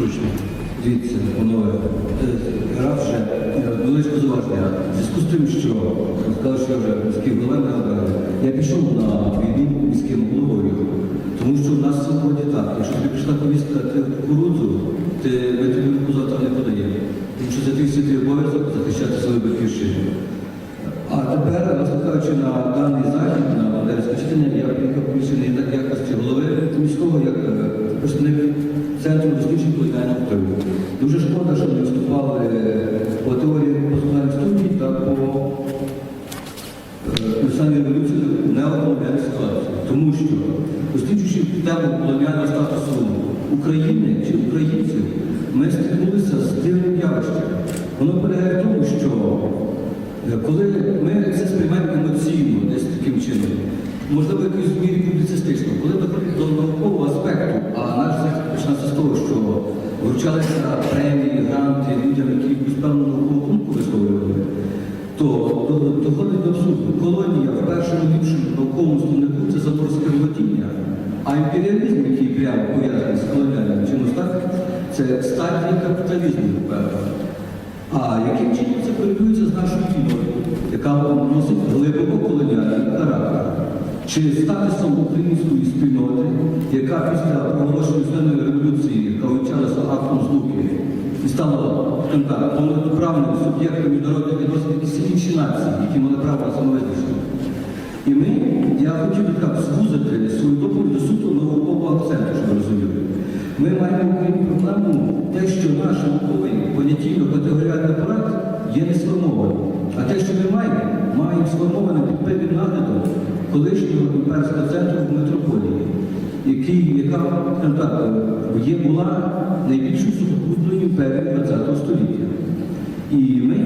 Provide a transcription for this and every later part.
зручно. Дивіться, панове, е, раз вже е. В зв'язку з тим, що сказав, що я вже міський голова я пішов на війну міським головою, тому що в нас в свободі так. Якщо тобі прийшла повістка ти кукурудзу, ти ми тобі завтра не подаємо. Тому що це твій святий обов'язок захищати свою батьківщину. А тепер, розповідаючи на даний захід, на Бандерське частині, я приїхав не так якості голови міського, як е, представник Дуже шкода, що ми виступали по теорії постулянних студій та по е, писанню революції неоколоніальної ситуації. Тому що, досліджуючи тему колоніального статусу України чи українців, ми стикнулися з дивним явищем. Воно полягає в тому, що Е, Коли ми це сприймаємо емоційно, десь таким чином, можливо, якоюсь мірі публіцистично, коли доходить до наукового аспекту, а наш захід починається з того, що вручалися то доходить до абсурду. Колонія в першому ліпшому науковому словнику це заморське володіння, а імперіалізм, який прямо пов'язаний з колоніальним так, це стадія капіталізму, певно. А яким чином це корелюється з нашою війною, яка носить глибоко колоніальний характер? Чи статусом української спільноти, яка після проголошення Зеленої революції, яка вивчалася актом злуки, і стала повноправним суб'єктом міжнародних відносин, нації, які мали право на? І ми, я хотів би так звузити свою доповідь до суто наукового акценту, щоб ви розуміли. Ми маємо проблему те, що наш науковий понятійно-категоріальний апарат є не сформований. А те, що ми маємо, маємо сформоване під певним наглядом колишнього імперського центру в метрополії, який, яка так, є була найбільшою сухопутною імперією. І ми,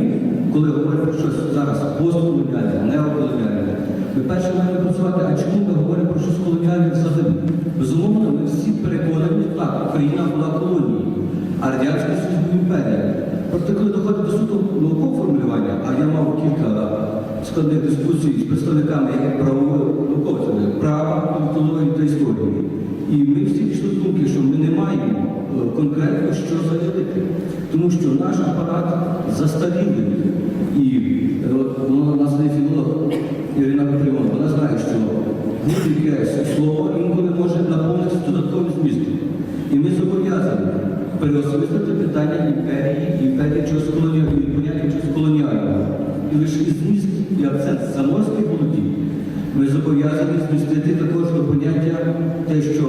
коли говоримо про щось зараз постколоніальне, неоколоніальне, ми перше маємо працювати, а чому ми говоримо про щось колоніальне взагалі? Безумовно, ми всі переконані, так, Україна була колонією, а Радянська Союз був імперією. Проте, коли доходить до суто наукового формулювання, а я мав кілька складних дискусій з представниками як правових права, політології та історії. І ми всі дійшли до думки, що ми не маємо конкретно що заявити, тому що наш апарат застарілий. І е, от вона у нас є філолог Ірина Петрівна, вона знає, що будь-яке слово інколи може наповнитися додатковим змістом. І ми зобов'язані переосмислити питання імперії, імперії чогось колоніального, і поняття чогось колоніального. І лише і зміст і акцент заморських володінь ми зобов'язані змістити також до поняття те, що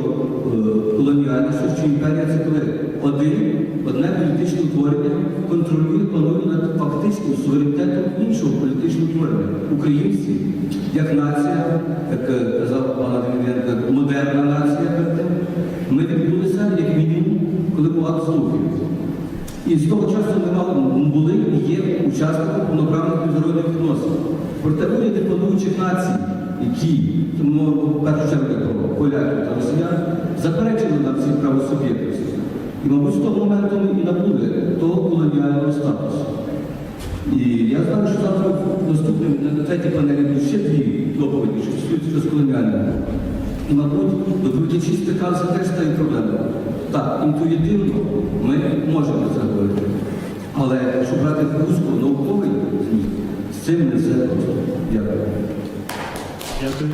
фактичним суверенітетом іншого політичного утворення. Українці, як нація, як е, казав пан Дем'яненко, модерна нація, ми відбулися як мінімум, коли був акт Слухів. І з того часу ми були і є учасником повноправних міжнародних відносин. Проте уряди плануючих націй, які, тому в першу чергу про поляків та росіян, заперечили нам ці правосуб'єктності. І, мабуть, з того моменту ми і набули того колоніального статусу. І я знаю, що завтра в наступному на третій панелі будуть ще дві доповіді, що стосуються колоніального. Мабуть, доповідачі стикалися теж з тією проблемою. Так, інтуїтивно ми можемо це говорити. Але якщо брати вузько науковий зміст, з цим не все просто. Дякую. Дякую.